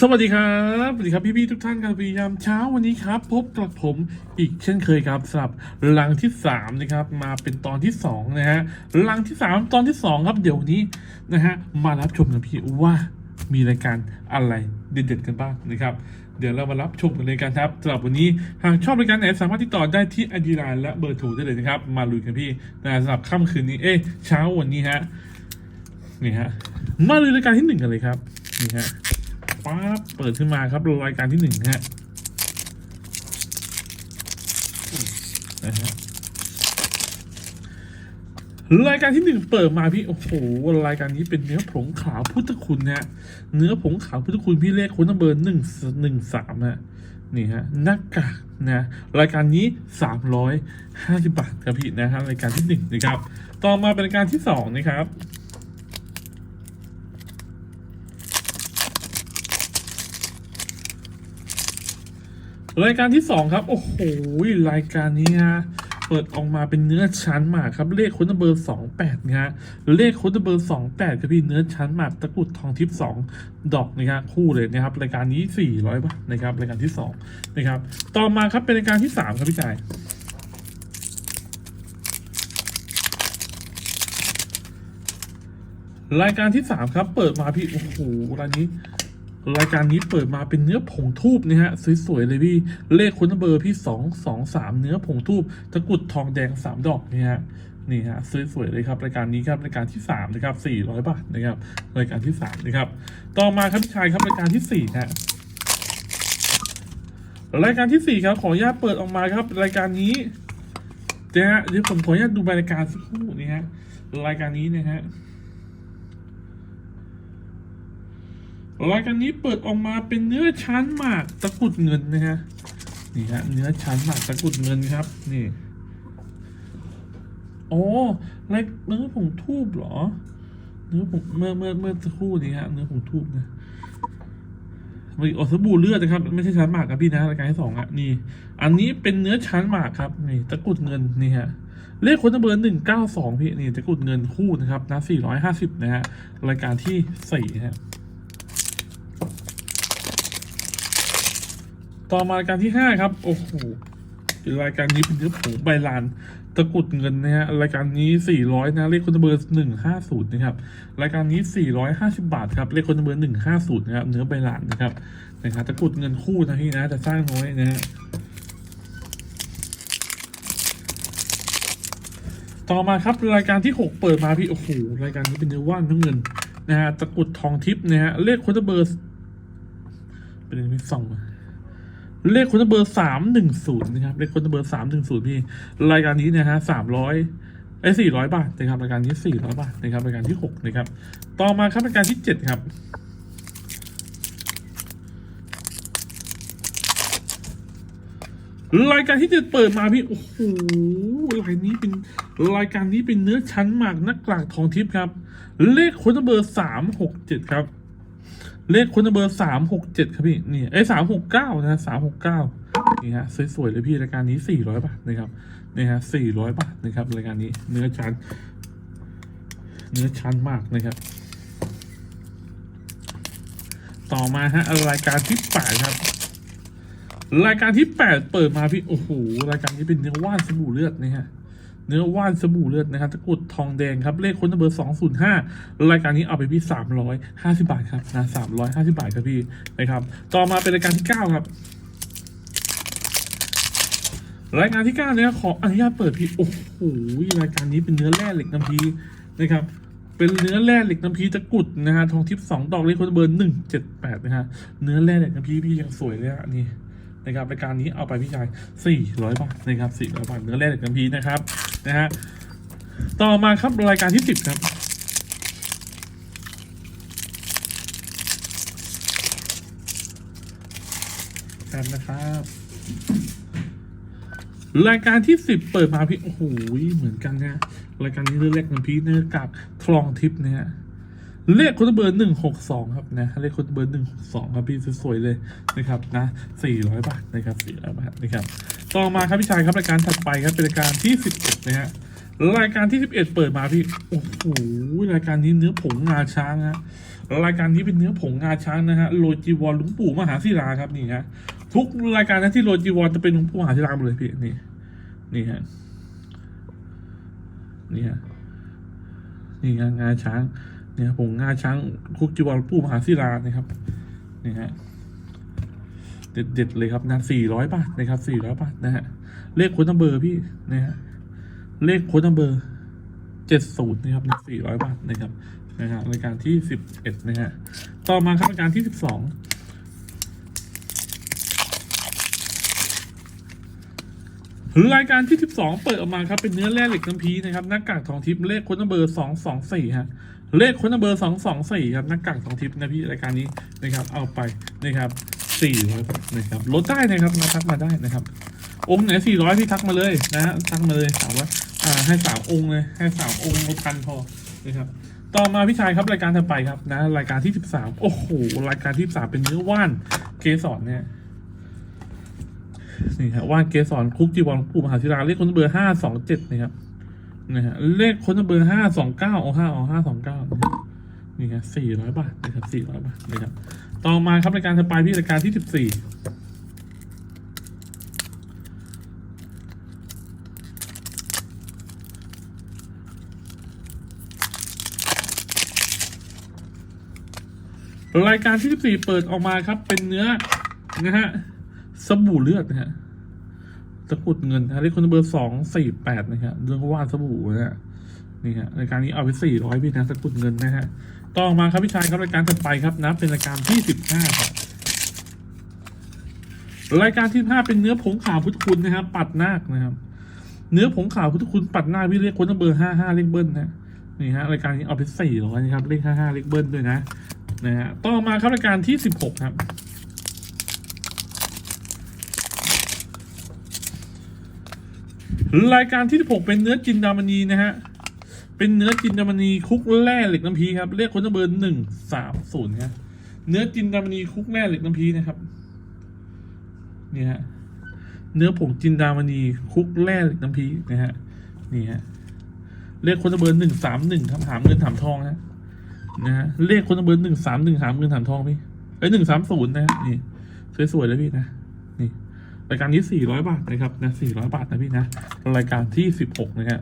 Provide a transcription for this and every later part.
สวัสดีครับ สวัสดีครับพี่ๆทุกท่านครับพยายามเช้าวันนี้ครับ พบกับผมอีกเช่นเคยครับสำหรับลังที่สามนะครับมาเป็นตอนที่สองนะฮะลังที่สามตอนที่สองครับเดี๋ยวนี้นะฮะมารับชมกันพี่ว่ามีรายการอะไรเด็ดๆกันบ้างนะครับ เดี๋ยวเรามารับชมกันเลยกันครับสำหรับวันนี้หากชอบรายการไหนสามารถติดต่อได้ที่อดีไลน์และเบอร์โทรได้เลยนะครับ มาลุยกันพี่นะสำหรับค่ำคืนนี้เอ้ยเช้าวันนี้ฮะนี่ฮะมาลุยรายการที่หนึ่งกันเลยครับนี่ฮะ ป๊าบเปิดขึ้นมาครับรายการที่หนึ่งฮะนะฮะรายการที่หนึ่งเปิดมาพี่ โอ้โห รายการนี้เป็นเนื้อผงขาวพุทธคุณนะฮะ เนื้อผงขาวพุทธคุณพี่เลขคนนัมเบอร์หนึ่งหนึ่งสามฮะ นี่ฮะหน้ากากนะ รายการนี้สามร้อยห้าสิบบาทครับพี่นะฮะรายการที่หนึ่งนะครับ ต่อมาเป็นรายการที่สองนะครับ รายการที่สองครับ โอ้โหรายการนี้ฮะเปิดออกมาเป็นเนื้อชั้นหมากครับเลขคนเบอร์สองแปดนะฮะเลขคนเบอร์สองแปดครับพี่เนื้อชั้นหมากตะกุดทองทิพย์สองดอกนะครับคู่เลยนะครับรายการนี้สี่ร้อยบาทนะครับรายการที่สองนะครับต่อมาครับเป็นรายการที่สามครับพี่จ่ายรายการที่สามครับเปิดมาพี่โอ้โหรายนี้ รายการนี้เปิดมาเป็นเนื้อผงทูบนะฮะสวยๆเลยพี่เลขคุณเบอร์พี่สองสองสามเนื้อผงทูบตะกรุดทองแดงสามดอกนี่ฮะนี่ฮะสวยๆเลยครับรายการนี้ครับรายการที่สามนะครับสี่ร้อยบาทนะครับรายการที่สามนะครับต่อมาครับพี่ชายครับรายการที่สี่ฮะรายการที่สี่ครับขออนุญาตเปิดออกมาครับ รายการนี้นะฮะเดี๋ยวผมขออนุญาตดูรายการสักครู่นี่ฮะรายการนี้นะฮะ รายการนี้เปิดออกมาเป็นเนื้อชั้นหมากตะกุดเงินนะฮะนี่ฮะเนื้อชั้นหมากตะกุดเงินครับนี่โอ้ลายเนื้อผงทูบเหรอ เนื้อผงเมื่อเมื่อเมื่อสักครู่นี้ฮะเนื้อผงทูบนะมีออสบู่เลือดนะครับ ไม่ใช่ชั้นหมากครับพี่นะรายการที่สองอะนี่ อันนี้เป็นเนื้อชั้นหมากครับนี่ตะกุดเงินนี่ฮะเลขคนเบอร์หนึ่งเก้าสองพี่นี่ตะกุดเงินคู่นะครับนะสี่ร้อยห้าสิบนะฮะรายการที่สี่ฮะ ต่อมารายการที่ห้าครับ โอ้โหรายการนี้เป็นเนื้อผงใบลานตะกรุดเงินนะฮะรายการนี้สี่ร้อยนะเลขคนเบอร์หนึ่งห้าศูนย์นะครับรายการนี้สี่ร้อยห้าสิบาทครับเลขคนเบอร์หนึ่งห้าศูนย์นะครับเนื้อใบลานนะครับนะครับตะกรุดเงินคู่นะพี่นะแต่สร้างน้อยนะฮะต่อมาครับรายการที่หกเปิดมาพี่โอ้โหรายการนี้เป็นเนื้อว่านน้ำเงินนะฮะตะกรุดทองทิพย์นะฮะเลขคนเบอร์เป็นยังไงส่อง เลขคนเบอร์สามหนึ่งศูนย์นะครับเลขคนเบอร์สามหนึ่งศูนย์พี่รายการนี้เนะฮะสามร้อยไอ้สี่ร้อยบาทนะครับรายการนี้สี่ร้อยบาทนะครับรายการที่หกนะครับ ต่อมาครับรายการที่เจ็ดครับรายการที่เจ็ดเปิดมาพี่โอ้โหรายนี้เป็นรายการนี้เป็นเนื้อชั้นมากนักกลากทองทิพย์ครับ เลขคนเบอร์สามหกเจ็ดครับ เลขคนเบอร์สามหกเจ็ดครับพี่นี่ไอ้สามหกเก้านะสามหกเก้านี่ฮะสวยๆเลยพี่รายการนี้สี่ร้อยบาทนะครับนี่ฮะสี่ร้อยบาทนะครับรายการนี้เนื้อชั้น เนื้อชั้นมากนะครับ ต่อมาฮะรายการที่แปดครับ รายการที่แปดเปิดมาพี่โอ้โหรายการนี้เป็นเนื้อว่านสบู่เลือดนะฮะ เนื้อว่านสบู่เลือดนะครับตะกรุดทองแดงครับเลขค้นเบอร์สองศูนย์ห้ารายการนี้เอาไปพี่สามร้อยห้าสิบาทครับนะสามร้อยห้าสิบาทครับพี่นะครับ ต่อมาเป็นรายการที่เก้าครับรายการที่เก้าเนี่ยขออนุญาตเปิดพี่โอ้โหรายการนี้เป็นเนื้อแร่เหล็กน้ำพีนะครับ เป็นเนื้อแร่เหล็กน้ำพีตะกรุดนะฮะทองทิพย์สองดอกเลขคนเบอร์หนึ่งเจ็ดแปดนะฮะเนื้อแร่เหล็กน้ำพีพี่ยังสวยเลยอะนี่นะครับรายการนี้เอาไปพี่ชาย400บาทนะครับ400บาทเนื้อแร่เหล็กน้ำพีนะครับ นะฮะต่อมาครับรายการที่10ครับกันนะครับรายการที่10เปิดมาพี่โอ้โหเหมือนกันนะรายการนี้เลือแรกน้ำพีเนื้อกากทองทิพย์นะฮะ เลขคนเบอร์หนึ่งหกสองครับนะเลขคนเบอร์หนึ่งหกสองครับพี่สวยๆเลยนะครับนะสี่ร้อยบาทนะครับสี่ร้อยบาทนะครับต่อมาครับพี่ชายครับรายการถัดไปครับเป็นรายการที่สิบเอ็ดนะฮะรายการที่สิบเอ็ดเปิดมาพี่โอ้โหรายการนี้เนื้อผงงาช้างฮะรายการนี้เป็นเนื้อผงงาช้างนะฮะโรจีวรหลวงปู่มหาศิลาครับนี่ฮะทุกรายการนะที่โรจีวรจะเป็นหลวงปู่มหาศิลาหมดเลยพี่นี่นี่ฮะนี่ฮะนี่ฮะงาช้าง เนี่ยผงงาช้างคุกจีวรหลวงปู่มหาศิลานะครับนี่ฮะเด็ดๆเลยครับนะสี่ร้อยบาทนะครับสี่ร้อยบาทนะฮะเลขโค้ดนัมเบอร์พี่นะฮะเลขโค้ดนัมเบอร์เจ็ดศูนย์นะครับสี่ร้อยบาทนะครับนะฮะรายการที่สิบเอ็ดนะฮะต่อมาครับรายการที่สิบสองรายการที่สิบสองเปิดออกมาครับเป็นเนื้อแร่เหล็กน้ำพีนะครับหน้ากากทองทิพย์เลขค้นนัมเบอร์สองสองสี่ฮะ เลขค้นเบอร์สองสองสี่ครับหน้ากากทองทิพย์นะพี่รายการนี้นะครับ เอาไปนะครับสี่ร้อยบาทนะครับลดได้นะครับมาทักมาได้นะครับ องค์ไหนสี่ร้อยพี่ทักมาเลยนะฮะทักมาเลยถามว่าอ่าให้สามองค์เลยให้สามองค์ลดพันพอนะครับต่อมาพี่ชายครับรายการถัดไปครับนะรายการที่สิบสามโอ้โหรายการที่สามเป็นเนื้อว่านเกสรเนี่ยนี่ฮะว่านเกสรคุกจีวรหลวงปู่มหาศิลาเลขคนเบอร์ห้าสองเจ็ดนะครับ นะฮะเลขคนเบอร์ห้าสองเก้าเอาห้าเอาห้าสองเก้านี่ครับสี่ร้อยบาทนะครับสี่ร้อยบาทนะครับต่อมาครับรายการถัดไปพี่รายการที่สิบสี่รายการที่ 14 เปิดออกมาครับ เป็นเนื้อนะฮะสบู่เลือดนะฮะ ตะกุดเงินนะเลขคนเบอร์สองสี่แปดนะฮะเรื่องว่านสบู่นะฮะนี่ฮะรายการนี้เอาไปสี่ร้อยพี่นะตะกุดเงินนะฮะต่อมาครับพี่ชายครับรายการถัดไปครับนะเป็นรายการที่สิบห้าครับรายการที่ห้าเป็นเนื้อผงขาวพุทธคุณนะครับปัดนาคนะครับ เนื้อผงขาวพุทธคุณปัดนาคพี่เรียกคนเบอร์ห้าห้าเลขเบิ้ลนะนี่ฮะรายการนี้เอาไปสี่ร้อยนะครับเลขห้าห้าเลขเบิ้ลด้วยนะนะฮะต่อมาครับรายการที่สิบหกครับ รายการที่สิบหกเป็นเนื้อจินดามณีนะฮะ เป็นเนื้อจินดามณีคุกแร่เหล็กน้ำพีครับเรียกคนเบอร์หนึ่งสามศูนย์ครับเนื้อจินดามณีคุกแร่เหล็กน้ำพีนะครับนี่ฮะเนื้อผงจินดามณีคุกแร่เหล็กน้ำพีนะฮะนี่ฮะเรียกคนเบอร์หนึ่งสามหนึ่งครับหามเงินถามทองนะนะฮะเลขคนเบอร์หนึ่งสามหนึ่งหามเงินฐานทองพี่เอ้ยหนึ่งสามศูนย์นะฮะนี่สวยๆเลยพี่นะ รายการนี้สี่ร้อยบาทนะครับนะสี่ร้อยบาทนะพี่นะ รายการที่สิบหกนะฮะ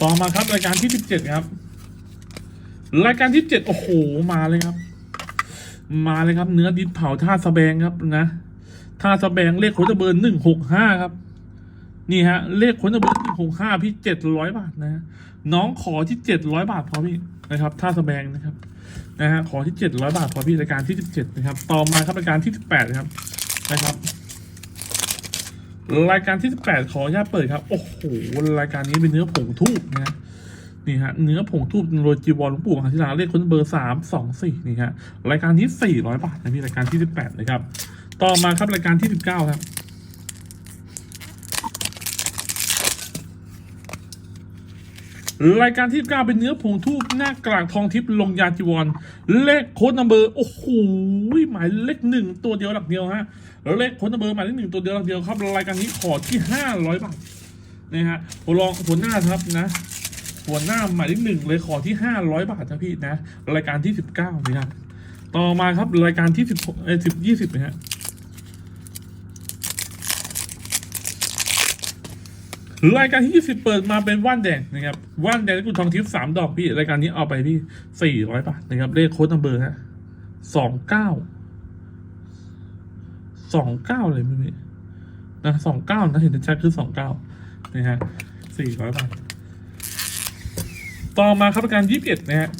ต่อมาครับรายการที่สิบเจ็ดครับ รายการที่เจ็ดโอ้โห มาเลยครับ มาเลยครับ เนื้อดินเผาท่าสะแบงครับนะท่าสะแบงเลขโคตเบอร์หนึ่งหกห้าครับ นี่ฮะ เลขคนเบอร์หนึ่งหกห้าพี่เจ็ดร้อยบาทนะ น้องขอที่เจ็ดร้อยบาทพอพี่นะครับถ้าสแบงนะครับ นะฮะขอที่เจ็ดร้อยบาทพอพี่รายการที่สิบเจ็ดนะครับ ต่อมาครับรายการที่สิบแปดนะครับนะครับ รายการที่สิบแปดขออนุญาตเปิดครับ โอ้โหรายการนี้เป็นเนื้อผงทูบนะฮะนี่ฮะเนื้อผงทูบโรยจีวรหลวงปู่มหาศิลาเลขคนเบอร์สามสองสี่นี่ฮะรายการที่สี่ร้อยบาทนะพี่รายการที่สิบแปดนะครับ ต่อมาครับรายการที่สิบเก้าครับ รายการที่9เป็นเนื้อผงทูบหน้ากลางทองทิพย์ลงยาจีวร เลขโค้ดนัมเบอร์ โอ้โหหมายเลขหนึ่งตัวเดียวหลักเดียวฮะเลขโค้ดนัมเบอร์หมายเลขหนึ่งตัวเดียวหลักเดียวครับ รายการนี้ขอที่ห้าร้อยบาทนะฮะหัวรองหัวหน้าครับนะหัวหน้าหมายเลขหนึ่งเลยขอที่ห้าร้อยบาทนะพี่นะ รายการที่สิบเก้านะครับต่อมาครับรายการที่สิบเอสิบยี่สิบนะฮะ รายการที่ 20 เปิดมาเป็นว่านแดงนะครับว่านแดงและกุญทองทิพย์สามดอกพี่รายการนี้เอาไปที่ 400บาทนะครับเลขโค้ดนัมเบอร์ฮะสองเก้าสองเก้าเลยพี่นะสองเก้านะเห็นชัดคือสองเก้านะฮะสี่ร้อยบาทต่อมาครับรายการยี่สิบเอ็ดนะฮะ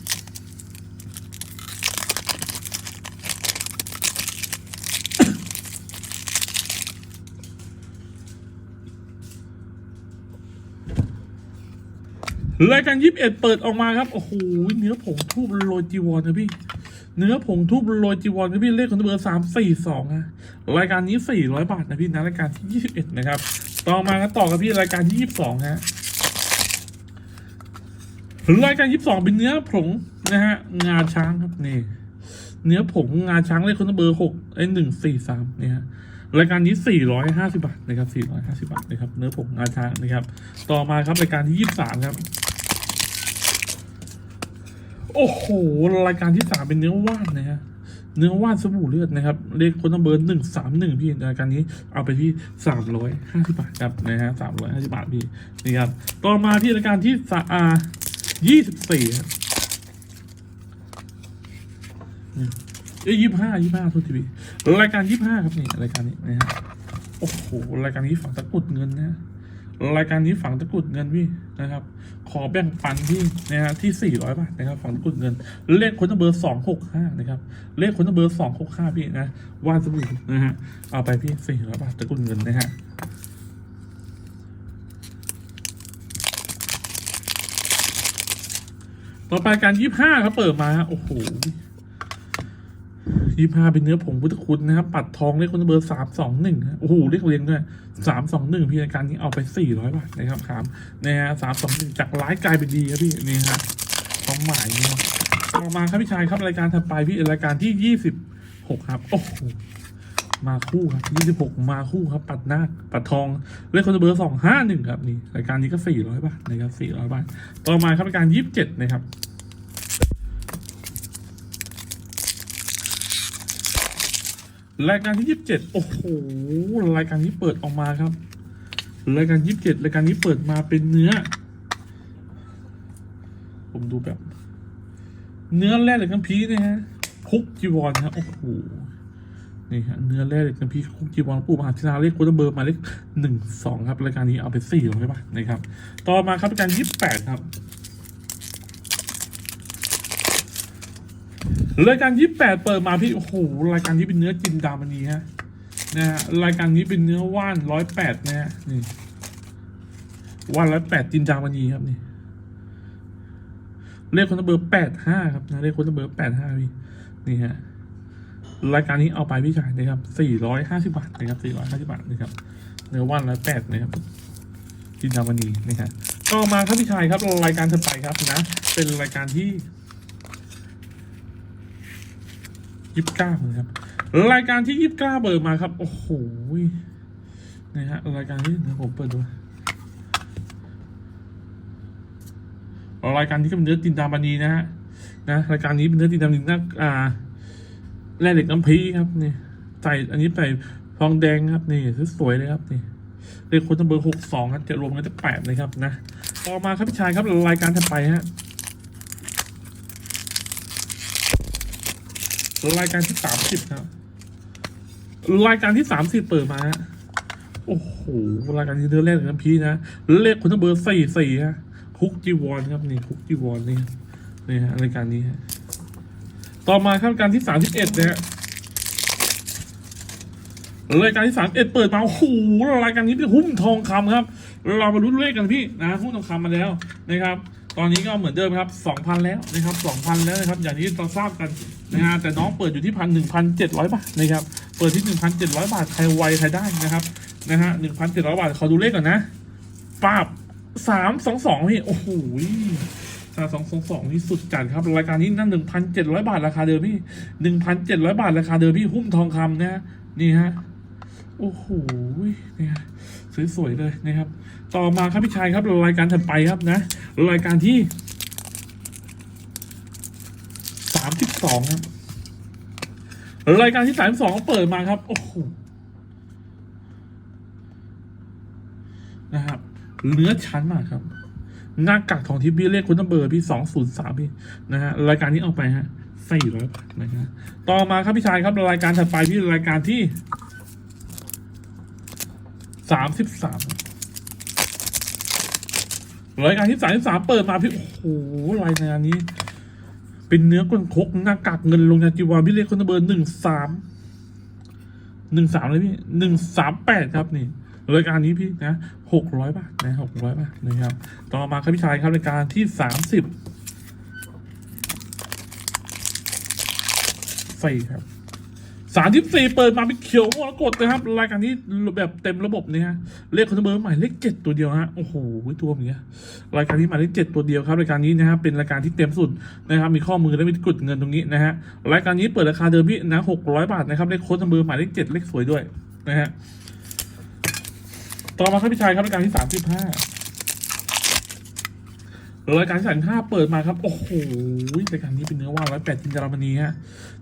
รายการยิบเอ็ดเปิดออกมาครับ โอ้โห เนื้อผงทูบโรยจีวรนะพี่ เนื้อผงทูบโรยจีวรนะพี่ เลขของเบอร์สามสี่สองนะรายการนี้สี่ร้อยบาทนะพี่นะรายการที่ยี่สิบเอ็ดนะครับ ต่อมาก็ต่อกับพี่รายการที่ยี่สิบสองฮะ รายการยี่สิบสองเป็นเนื้อผงนะฮะ งาช้างครับนี่ เนื้อผงงาช้างเลขคนเบอร์หกไอหนึ่งสี่สามเนี่ยฮะรายการนี้ 450 บาทนะครับ 450 บาทนะครับ เนื้อผงงาช้างนะครับ ต่อมาครับรายการที่ 23 ครับ โอ้โห รายการที่สามเป็นเนื้อว่านนะฮะเนื้อว่านสบู่เลือดนะครับ เลขคนนัมเบอร์หนึ่งสามหนึ่งพี่รายการนี้เอาไปที่สามร้อยห้าสิบาทครับนะฮะสามร้อยห้าสิบาทพี่นี่ครับต่อมาที่รายการที่สาอายี่สิบสี่เอ้ยยี่ห้ายี่ห้าทุกทีวีรายการยี่ห้าครับนี่รายการนี้นะฮะโอ้โหรายการนี้ฝังตะกุดเงินนะ รายการนี้ฝังตะกุดเงินพี่นะครับ ขอแบ่งปันที่นะฮะที่ 400 บาทนะครับฝังตะกุดเงิน เลขคนเบอร์ 265 นะครับ เลขคนเบอร์ 265 พี่นะวาดสบู่นะฮะเอาไปพี่ 400 บาทตะกุดเงินนะฮะต่อไปการ 25 ครับเปิดมาฮะโอ้โห ยี่ห้าเป็นเนื้อผงพุทธคุณนะครับ ปัดทองเลขคนเบอร์สามสองหนึ่งโอ้โหเลขเรียงด้วยสามสองหนึ่งพี่รายการนี้เอาไปสี่ร้อยบาทนะครับครับนะฮะสามสองหนึ่งจากร้ายกลายเป็นดีครับพี่นี่ฮะความหมายนี่ครับต่อมาครับพี่ชายครับรายการถัดไปพี่รายการที่ยี่สิบหกครับโอ้โหมาคู่ครับยี่สิบหกมาคู่ครับ ปัดหน้าปัดทองเลขคนเบอร์สองห้าหนึ่งครับนี่รายการนี้ก็สี่ร้อยบาทนะครับสี่ร้อยบาท ต่อมาครับรายการยี่สิบเจ็ดนะครับ รายการที่ยี่สิบเจ็ดโอ้โห รายการนี้เปิดออกมาครับ รายการยี่สิบเจ็ดรายการนี้เปิดมาเป็นเนื้อ ผมดูแบบ เนื้อแร่เหล็กน้ำพีนะฮะคุกจีวรนะฮะ โอ้โห นี่ฮะ เนื้อแร่เหล็กน้ำพีคุกจีวรปู่มหาธินาเลขโคตรเบอร์มาเลขหนึ่งสองครับ รายการนี้เอาไปสี่ร้อยบาทนะครับ ต่อมาครับรายการยี่สิบแปดครับ รายการยี่แปดเปิดมาพี่โอ้โหรายการนี้เป็นเนื้อจินดามณีฮะนะฮะรายการนี้เป็นเนื้อว่านร้อยแปดนะฮะนี่ว่านร้อยแปดจินดามณีครับนี่เลขคนเบอร์แปดห้าครับนะเลขคนเบอร์แปดห้าพี่นี่ฮะรายการนี้เอาไปพี่ชายนะครับสี่ร้อยห้าสิบาทนะครับสี่ร้อยห้าสิบาทนะครับเนื้อว่านร้อยแปดนะครับจินดามณีนะครับต่อมาครับพี่ชายครับรายการถัดไปครับนะ เป็นรายการที่ ยี่สิบเก้านะครับ รายการที่ยี่สิบเก้าเปิดมาครับ โอ้โหนะฮะรายการนี้เดี๋ยวผมเปิดดูรายการนี้ก็เป็นเนื้อตินดามานีนะฮะนะรายการนี้เป็นเนื้อตินดามานีนะอ่าแร่เหล็กน้ำพีครับนี่ใส่อันนี้ใส่ทองแดงครับนี่สวยเลยครับนี่เลขคนตั้งเบอร์หกสองครับจะรวมกันจะแปดนะครับนะต่อมาครับพี่ชายครับรายการถัดไปฮะ รายการที่สามสิบครับรายการที่สามสิบเปิดมาฮะโอ้โหรายการที่เดือนแรกของน้ำพีนะเลขคนทั้งเบอร์สี่สี่ฮะคุกจีวอนครับนี่คุกจีวอนนี่นี่ฮะรายการนี้ฮะต่อมาครับรายการที่สามสิบเอ็ดนะฮะรายการที่สามเอ็ดเปิดมาโอ้โหรายการนี้เป็นหุ้นทองคำครับ เรามาลุ้นเลขกันพี่นะหุ้นทองคำมาแล้วนะครับ ตอนนี้ก็เหมือนเดิมครับสองพันแล้วนะครับสองพันแล้วนะครับอย่างที่เราทราบกันนะฮะแต่น้องเปิดอยู่ที่พันหนึ่งพันเจ็ดร้อยบาทนะครับเปิดที่หนึ่งพันเจ็ดร้อยบาทใครไวใครได้นะครับนะฮะหนึ่งพันเจ็ดร้อยบาทขอดูเลขก่อนนะปาบสามสองสองพี่โอ้โหสามสองสองสองนี่สุดจัดครับรายการนี้นั่นหนึ่งพันเจ็ดร้อยบาทราคาเดิมพี่หนึ่งพันเจ็ดร้อยบาทราคาเดิมพี่หุ้มทองคำนะนี่ฮะ โอ้โหเนี่ยสวยๆเลยนะครับ ต่อมาครับพี่ชายครับรายการถัดไปครับนะ รายการที่สามสิบสองครับรายการที่สามสองเปิดมาครับ โอ้โหนะครับเนื้อชั้นมากครับ หน้ากากทองทิพย์พี่เลขคุณนัมเบอร์พี่สองศูนย์สามพี่นะฮะรายการนี้เอาไปฮะใสี่ร้อยบาทนะครับต่อมาครับพี่ชายครับรายการถัดไปพี่รายการที่ สามสิบสามรายการที่สามสิบสามเปิดมาพี่ โอ้โหรายงานนี้ เป็นเนื้อก้นคกหน้ากากเงินลงยาจีวาพี่เลขคนเบอร์หนึ่งสามหนึ่งสามเลยพี่หนึ่งสามแปดครับนี่รายการนี้พี่นะหกร้อยบาทนะหกร้อยบาทนะครับ ต่อมาครับพี่ชายครับรายการที่สามสิบสี่ครับ สามสิบสี่เปิดมาเป็นเขียวมรกตนะครับ รายการนี้แบบเต็มระบบเนี่ยฮะเลขคอนเบอร์ใหม่เลขเจ็ดตัวเดียวฮะโอ้โหตัวอย่างเงี้ยรายการนี้หมายเลขเจ็ดตัวเดียวครับรายการนี้นะครับเป็นรายการที่เต็มสุดนะครับมีข้อมือและมีกดเงินตรงนี้นะฮะรายการนี้เปิดราคาเดิมพี่นะหกร้อยบาทนะครับเลขค้ดเบอร์หมายเลขเจ็ดเลขสวยด้วยนะฮะต่อมาครับพี่ชายครับรายการที่สามสิบห้า รายการสามห้าเปิดมาครับ โอ้โหรายการนี้เป็นเนื้อว่านร้อยแปดจินดามณีฮะ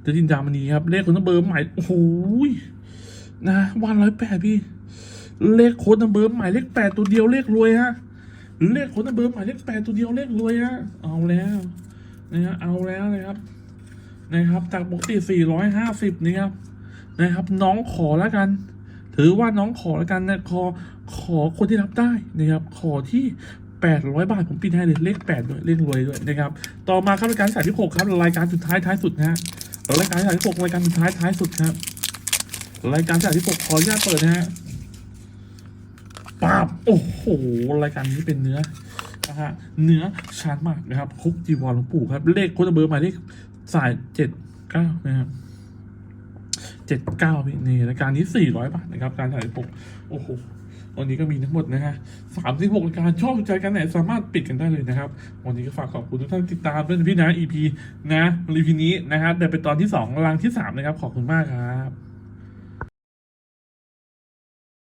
เดจินดามณีครับ เลขคนนัมเบอร์ใหม่โอ้โหนะว่านร้อยแปดพี่ เลขโค้ดนัมเบอร์หมายเลขแปดตัวเดียวเลขรวยฮะเลขโค้ดนัมเบอร์หมายเลขแปดตัวเดียวเลขรวยฮะเอาแล้วนะฮะเอาแล้วนะครับนะครับจากปกติสี่ร้อยห้าสิบนะครับนะครับ น้องขอแล้วกัน ถือว่าน้องขอแล้วกันนะขอขอคนที่รับได้นะครับ ขอที่ แปดร้อยบาท ผมปิดให้เลยเลขแปดด้วยเลขรวยด้วยนะครับ ต่อมาครับรายการสายที่หกครับรายการสุดท้ายท้ายสุดนะฮะรายการสายที่หกรายการสุดท้ายท้ายสุดครับรายการสายที่หกขออนุญาตเปิดนะฮะปาบโอ้โหรายการนี้เป็นเนื้อนะฮะเนื้อชาญมากนะครับคุกจีวรหลวงปู่ครับ เลขโค้ดเบอร์หมายเลขสายเจ็ดเก้านะครับเจ็ดเก้าพี่นี่รายการนี้สี่ร้อยบาทนะครับ การถ่ายปกโอ้โห วันนี้ก็มีทั้งหมดนะฮะสามสิบหกรายการชอบใจกันไหนสามารถปิดกันได้เลยนะครับ วันนี้ก็ฝากขอบคุณทุกท่านติดตามด้วยพี่นะ EP นะ EP นี้นะครับแต่เป็นตอนที่สองรังที่สามนะครับขอบคุณมากครับ